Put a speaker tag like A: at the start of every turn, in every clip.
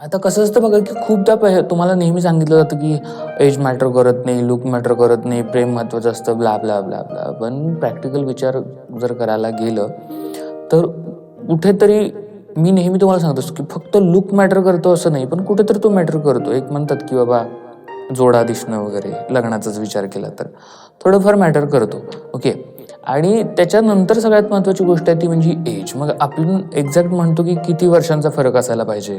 A: आता कसं असतं बघा की खूपदा पहि तुम्हाला नेहमी सांगितलं जातं की एज मॅटर करत नाही लुक मॅटर करत नाही प्रेम महत्त्वाचं असतं ब्ला ब्ला ब्ला ब्ला पण प्रॅक्टिकल विचार जर करायला गेलं तर कुठेतरी मी नेहमी तुम्हाला सांगत असतो की फक्त लुक मॅटर करतो असं नाही पण कुठेतरी तो मॅटर करतो. एक म्हणतात की बाबा जोडा दिसणं वगैरे लग्नाचाच विचार केला तर. थोडंफार मॅटर करतो. ओके आणि त्याच्यानंतर सगळ्यात महत्त्वाची गोष्ट आहे ती म्हणजे एज मग आपण एक्झॅक्ट म्हणतो की किती वर्षांचा फरक असायला पाहिजे?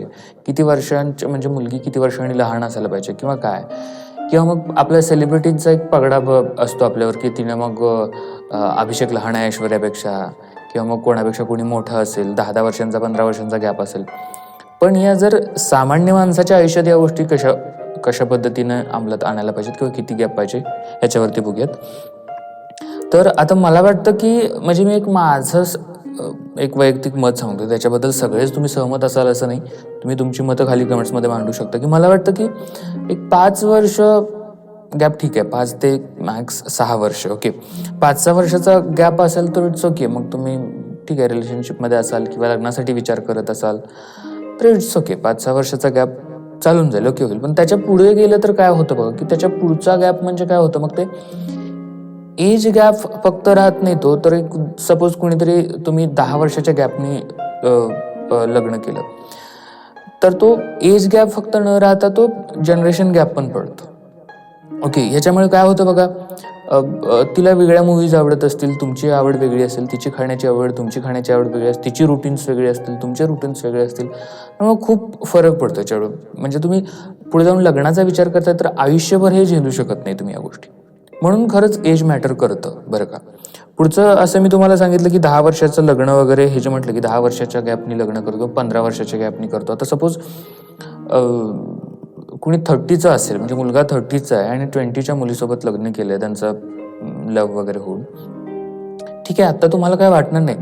A: किती वर्षांच्या म्हणजे मुलगी किती वर्षांनी लहान असायला पाहिजे किंवा काय? किंवा मग आपल्या सेलिब्रिटींचा एक पगडा ब असतो आपल्यावर की तिने मग अभिषेक लहान आहे ऐश्वर्यापेक्षा किंवा मग कोणापेक्षा कोणी मोठं असेल दहा दहा वर्षांचा पंधरा वर्षांचा गॅप असेल. पण या जर सामान्य माणसाच्या आयुष्यात या गोष्टी कशा कशा पद्धतीनं अंमलात आणायला पाहिजेत किंवा किती गॅप पाहिजे याच्यावरती बघूयात. तर आता मला वाटतं की म्हणजे मी एक माझं एक वैयक्तिक मत सांगतो त्याच्याबद्दल सगळेच तुम्ही सहमत असाल असं नाही. तुम्ही तुमची मतं खाली कमेंट्समध्ये मांडू शकता. की मला वाटतं की एक पाच वर्ष गॅप ठीक आहे. पाच ते मॅक्स सहा वर्ष. ओके पाच सहा वर्षाचा गॅप असेल तर इट्स ओके मग तुम्ही ठीक आहे रिलेशनशिपमध्ये असाल किंवा लग्नासाठी विचार करत असाल तर इट्स ओके पाच सहा वर्षाचा गॅप चालून जाईल. ओके होईल. पण त्याच्या पुढे गेलं तर काय होतं बघा? की त्याच्या पुढचा गॅप म्हणजे काय होतं? मग ते एज गॅप फक्त राहत नाही तो तर एक सपोज कोणीतरी तुम्ही दहा वर्षाच्या गॅपने लग्न केलं. तर तो एज गॅप फक्त न राहता तो जनरेशन गॅप पण पडतो. ओके ह्याच्यामुळे काय होतं बघा तिला वेगळ्या मूवीज आवडत असतील तुमची आवड वेगळी असेल तिची खाण्याची आवड तुमची खाण्याची आवड वेगळी असेल तिची रुटीन्स वेगळी असतील तुमचे रुटीन्स वेगळे असतील मग खूप फरक पडतो याच्यावर. म्हणजे तुम्ही पुढे जाऊन लग्नाचा विचार करताय तर आयुष्यभर हे झेलू शकत नाही तुम्ही या गोष्टी. म्हणून खरंच एज मॅटर करतं बरं का. पुढचं असं मी तुम्हाला सांगितलं की दहा वर्षाचं लग्न वगैरे हे जे म्हटलं की दहा वर्षाच्या गॅपनी लग्न करतो पंधरा वर्षाच्या गॅपनी करतो. आता सपोज कुणी थर्टीचं असेल म्हणजे मुलगा थर्टीचा आहे आणि ट्वेंटीच्या मुलीसोबत लग्न केलं आहे त्यांचं लव वगैरे होऊन. ठीक आहे आता तुम्हाला काय वाटणार नाही.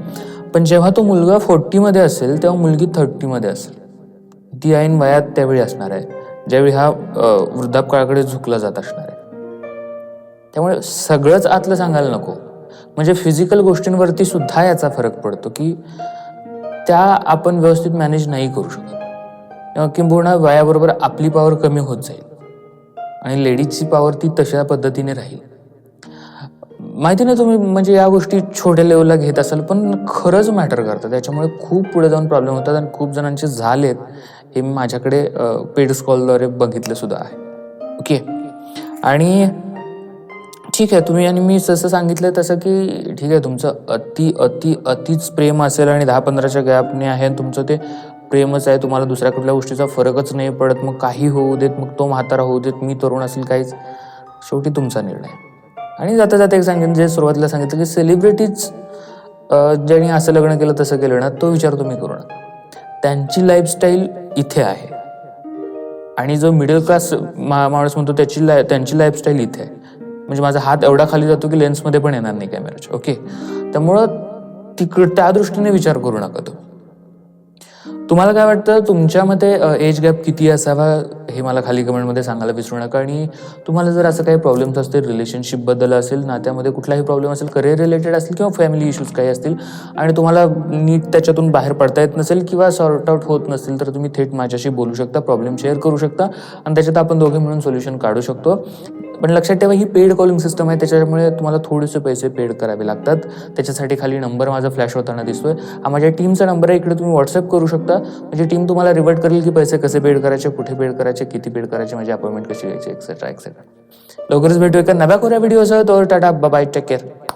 A: पण जेव्हा तो मुलगा फोर्टीमध्ये असेल तेव्हा मुलगी थर्टीमध्ये असेल. ती ऐन वयात त्यावेळी असणार आहे. ज्यावेळी हा वृद्धापकाळाकडे झुकला जात असणार आहे. त्यामुळे सगळंच आतलं सांगायला नको. म्हणजे फिजिकल गोष्टींवरती सुद्धा याचा फरक पडतो की त्या आपण व्यवस्थित मॅनेज नाही करू शकत. किंबहुना वयाबरोबर आपली पॉवर कमी होत जाईल. आणि लेडीजची पॉवर ती तशा पद्धतीने राहील. माहिती नाही तुम्ही म्हणजे या गोष्टी छोट्या लेवलला घेत असाल पण खरंच मॅटर करतात. त्याच्यामुळे खूप पुढे जाऊन प्रॉब्लेम होतात आणि खूप जणांचे झालेत हे मी माझ्याकडे पेड स्कॉलद्वारे बघितलं सुद्धा आहे. ओके आणि ठीक आहे तुम्ही आणि मी जसं सांगितलं तसं की ठीक आहे तुमचं अति अति अतिच प्रेम असेल आणि दहा पंधराच्या गॅपने आहे आणि तुमचं ते प्रेमच आहे तुम्हाला दुसऱ्या कुठल्या गोष्टीचा फरकच नाही पडत. मग काही होऊ देत मग तो म्हातारा होऊ देत मी तरुण असेल काहीच. शेवटी तुमचा निर्णय. आणि जाता जाता एक सांगेन जे सुरुवातीला सांगितलं की सेलिब्रिटीज ज्यांनी असं लग्न केलं तसं केलं ना तो विचार तुम्ही करू नका. त्यांची लाईफस्टाईल इथे आहे. आणि जो मिडल क्लास मा माणूस म्हणतो त्याची लाय त्यांची लाईफस्टाईल इथे आहे. म्हणजे माझा हात एवढा खाली जातो की लेन्समध्ये पण येणार नाही कॅमेराच्या ओके त्यामुळं तिकड त्या दृष्टीने विचार करू नका तुम्ही. तुम्हाला काय वाटतं तुमच्या मते एज गॅप किती असावा? हे मला खाली कमेंटमध्ये सांगायला विसरू नका. आणि तुम्हाला जर असं काही प्रॉब्लेम्स असतील रिलेशनशिपबद्दल असेल नात्यामध्ये कुठलाही प्रॉब्लेम असेल करिअर रिलेटेड असेल किंवा फॅमिली इश्यूज काही असतील आणि तुम्हाला नीट त्याच्यातून बाहेर पडता येत नसेल किंवा सॉर्ट आउट होत नसेल तर तुम्ही थेट माझ्याशी बोलू शकता प्रॉब्लेम शेअर करू शकता आणि त्याच्यात आपण दोघे मिळून सोल्युशन काढू शकतो. पण लक्षात ठेवा ही पेड कॉलिंग सिस्टम आहे त्याच्यामुळे तुम्हाला थोडेसे पैसे पेड करावे लागतात. त्याच्यासाठी खाली नंबर माझा फ्लॅश होताना दिसतोय. हा माझ्या टीमचा नंबर आहे इकडे तुम्ही व्हॉट्सअप करू शकता. म्हणजे टीम तुम्हाला रिवर्ट करेल की पैसे कसे पेड करायचे कुठे पेड करायचे किती पेड करायची माझी अपॉइंटमेंट कशी घ्यायची एक्सेट्रा एक्सेट्रा लवकरच भेटू एका नव्या कोऱ्या व्हिडिओसह तर टाटा बाय टेक केअर